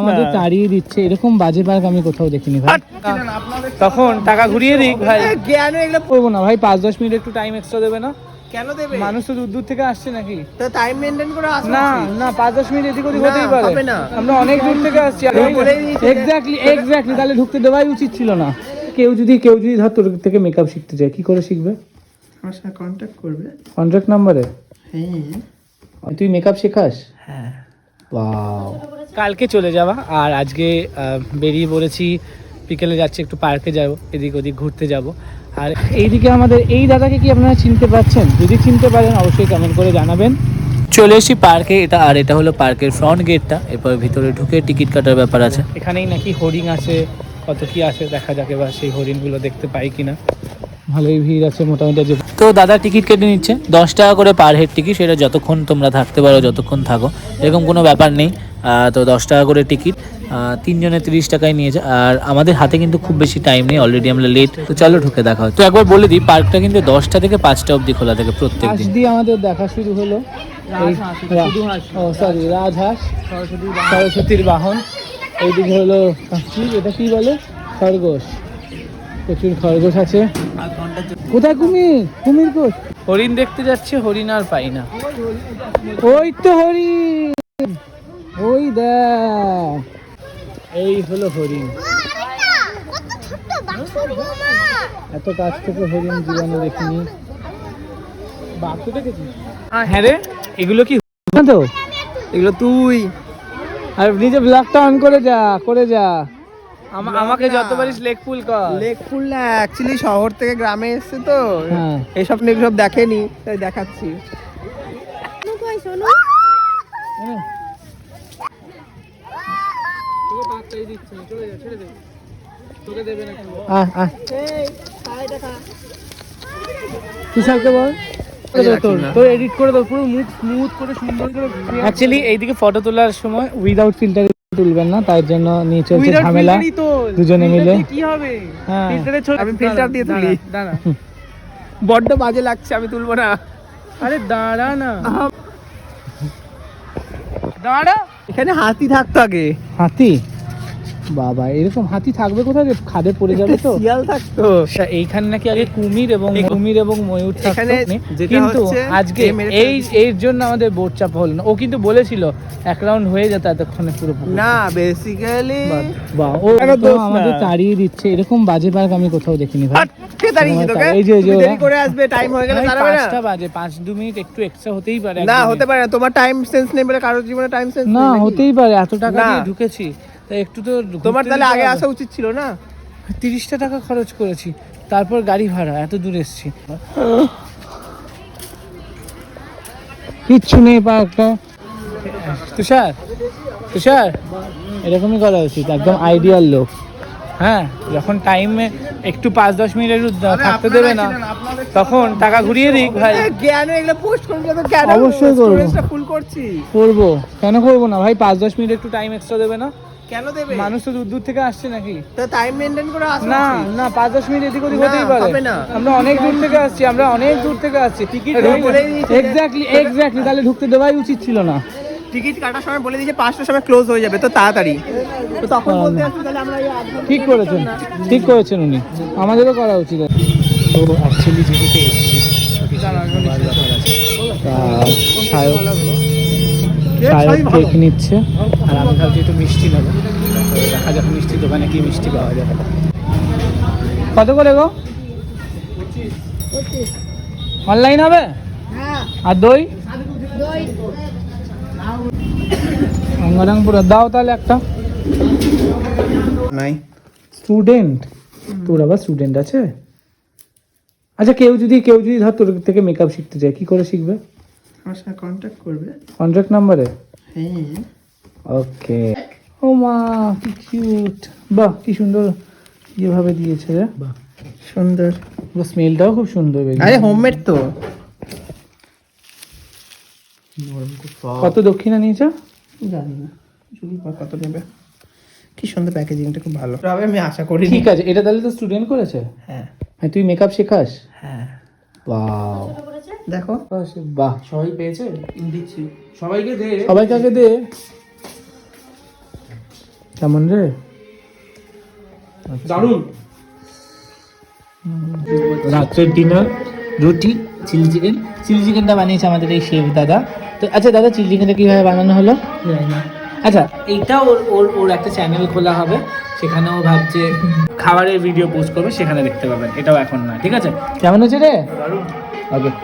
আমাদের তাড়িয়ে দিচ্ছে এরকম বাজে পার্ক আমি কোথাও দেখিনি ভাই। তখন টাকা ঘুরিয়ে দিক ভাই। কেন এগুলো করব না ভাই পাঁচ দশ মিনিট একটু টাইম এক্সট্রা দেবে না? কেন দেবে? মানুষ তো দূর দূর থেকে আসছে নাকি? তো টাইম মেনটেন করে আসো না না পাঁচ দশ মিনিট এদিক ওদিক হতেই পারে। আমরা অনেক দূর থেকে আসছি। এক্স্যাক্টলি এক্স্যাক্টলি তাহলে ঢুকতে দেওয়াই উচিত ছিল না। কেউ যদি কেউ যদি ধর তোর থেকে মেকআপ শিখতে চায় কি করে শিখবে? আমার সাথে কন্ট্যাক্ট করবে। কন্ট্রাক্ট নাম্বারে হ্যাঁ। তুই মেকআপ শেখাস? হ্যাঁ। কালকে চলে যাওয়া, আর আজকে বেরিয়ে পড়েছি, বিকেলে যাচ্ছি, একটু পার্কে যাব, এদিক ওদিক ঘুরতে যাব। আর এইদিকে আমাদের, এই দাদাকে কি আপনারা চিনতে পারছেন যদি চিনতে পারেন, অবশ্যই কমেন্ট করে জানাবেন। চলে এসেছি পার্কে, এটা, আর এটা হলো পার্কের ফ্রন্ট গেটটা এরপর ভিতরে ঢুকে টিকিট কাটার ব্যাপার আছে। এখানেই নাকি হরিণ আছে, কত কি আছে, দেখা যাক এবার সেই হরিণগুলো দেখতে পাই কিনা। ভালোই ভিড় আছে মোটামুটি যে তো দাদা টিকিট কেটে নিচ্ছে। দশ টাকা করে পার হেড টিকিট সেটা যতক্ষণ তোমরা থাকতে পারো যতক্ষণ থাকো। এরকম কোনো ব্যাপার নেই। তো দশ টাকা করে টিকিট তিনজনে তিরিশ টাকায় নিয়েছে। আর আমাদের হাতে কিন্তু খুব বেশি টাইম নেই। অলরেডি আমরা লেট তো চলো ঢুকে দেখা হয় তো একবার বলে দিই পার্কটা কিন্তু দশটা থেকে পাঁচটা অবধি খোলা থাকে প্রত্যেক দিন দিয়ে আমাদের দেখা শুরু হলো ও সরি রাজহাঁস সরস্বতীর বাহন। এইদিকে হলো এটা কি বলে? খরগোশ। প্রচুর খরগোশ আছে। কোথায় কুমির কুমির কোষ? হরিণ দেখতে যাচ্ছে হরিণ আর পাই না। ওই তো হরিণ। ওই দেখ। এই হলো হরিণ। এত কাছ থেকে হরিণ জীবনে দেখিনি। বাঘ হ্যাঁ। রে এগুলো কি না তো এগুলো তুই। আর নিজে ব্লগটা অন করে যা করে যা। আমা- আমাকে যত পারিস লেগ পুল কর। লেক ফুল না অ্যাকচুয়ালি শহর থেকে গ্রামে এসছে তো। হ্যাঁ। এইসব নিয়ে সব দেখেনি তাই দেখাচ্ছি। তুষারকে বল। করে দাও তোর তোর এডিট করে দাও পুরো মুখ স্মুথ করে সুন্দর করে অ্যাকচুয়ালি এইদিকে ফটো তোলার সময় উইদাউট ফিল্টার তুলবেন না তার জন্য নিয়ে চলছে ঝামেলা। দুজনে মিলে। কি হবে? হ্যাঁ। আমি ফিল্টার দিয়ে তুলি। দাঁড়া বড্ড বাজে লাগছে আমি তুলবো না। আরে দাঁড়া না। দাঁড়া। এখানে হাতি থাকতো আগে। হাতি? বাবা এরকম হাতি থাকবে কোথায় রে? খাদে পড়ে যাবে তো। শিয়াল থাকতো। আচ্ছা, এইখানে নাকি আগে কুমির এবং কুমির এবং ময়ূর থাকতো এখানে যেটা কিন্তু হচ্ছে, আজকে মেরে এই এর জন্য আমাদের বোট চাপ হলো না। ও কিন্তু বলেছিল এক রাউন্ড হয়ে যেত এতক্ষণে পুরো না বেসিক্যালি বাহ, ও কেন তো দোষ না? আমাদের তাড়িয়ে দিচ্ছে। এরকম বাজে পার্ক আমি কোথাও দেখিনি ভাই। দাঁড়িয়েছে তোকে। এই যে, এই যে তুমি ওরা। দেরি করে আসবে টাইম হয়ে গেলে ভাই, দাঁড়াবে না। পাঁচটা বাজে পাঁচ দু মিনিট একটু এক্সট্রা হতেই পারে না। হতে পারে না। তোমার টাইম সেন্স নেই বলে কারোর জীবনে টাইম সেন্স না হতেই পারে এত টাকা না। দিয়ে ঢুকেছি। একটু তো তোমার তাহলে আগে আসা উচিত ছিল না? তিরিশটা টাকা খরচ করেছি তারপর গাড়ি ভাড়া এত দূর এসছি। কিচ্ছু নেই পার্কটা তুষার তুষার এরকমই করা উচিত একদম আইডিয়াল লোক। হ্যাঁ যখন টাইমে একটু পাঁচ দশ মিনিট একটু থাকতে দেবে না। তখন টাকা ঘুরিয়ে দিক ভাই। এ, এগুলো পোস্ট করবি তো কেন অবশ্যই করব। ফুল করছি। করব। কেন করব না ভাই পাঁচ দশ মিনিট একটু টাইম এক্সট্রা দেবে না? কেন দেবে? মানুষ তো দূর দূর থেকে আসছে নাকি? তো টাইম মেনটেন করে আসো না না পাঁচ দশ মিনিট এদিক ওদিক হতেই পারে। হবে না। আমরা অনেক দূর থেকে আসছি আমরা অনেক দূর থেকে আসছি। টিকিট এক্স্যাক্টলি এক্স্যাক্টলি তাহলে ঢুকতে দেওয়াই উচিত ছিল না। টিকিট কাটার সময় বলে দিয়েছে পাঁচটার সময় ক্লোজ হয়ে যাবে তো তাড়াতাড়ি। তো তখন বলতে। তাহলে আমরা ঠিক করেছেন ঠিক করেছেন উনি। আমাদেরও করা উচিত। তো অ্যাকচুয়ালি যেহেতু এসেছি সায়ক কেক নিচ্ছে। আর আমি ভাবছি একটু মিষ্টি নেব। দেখা যাক মিষ্টি দোকানে কি মিষ্টি পাওয়া যাবে কত করে গো? অনলাইন হবে? আর দই? গঙ্গারামপুরে দাও তাহলে একটা। নাই। স্টুডেন্ট? তোর আবার স্টুডেন্ট আছে? আচ্ছা কেউ যদি কেউ যদি ধর তোর থেকে মেকআপ শিখতে চায় কি করে শিখবে? আমার সাথে কন্ট্যাক্ট করবে? কন্ট্রাক্ট নাম্বারে হ্যাঁ। ওকে ও মা কি কিউট বাহ কি সুন্দর যেভাবে দিয়েছে রে। বাহ। সুন্দর। স্মেলটাও খুব সুন্দর আরে হোমমেড তো। কত দক্ষিণা নিয়েছে? জানি না। কত নেবে? কি সুন্দর প্যাকেজিংটা খুব ভালো। তবে আমি আশা করি ঠিক আছে এটা তাহলে তো স্টুডেন্ট করেছে? হ্যাঁ। হ্যাঁ তুই মেকআপ শেখাস? হ্যাঁ। বাহ দেখো। বাহ সবাই পেয়েছে? দিচ্ছি। সবাইকে দে। সবাইকে আগে দে। কেমন রে? দারুণ রাত্রের ডিনার রুটি চিলি চিকেন। চিলি চিকেনটা বানিয়েছে আমাদের এই শেফ দাদা। তো আচ্ছা দাদা চিলি চিকেনটা কীভাবে বানানো হলো? আচ্ছা এইটা ওর ওর ওর একটা চ্যানেল খোলা হবে। সেখানেও ভাবছে খাবারের ভিডিও পোস্ট করবে সেখানে দেখতে পাবেন। এটাও এখন না ঠিক আছে? কেমন হচ্ছে রে? ওকে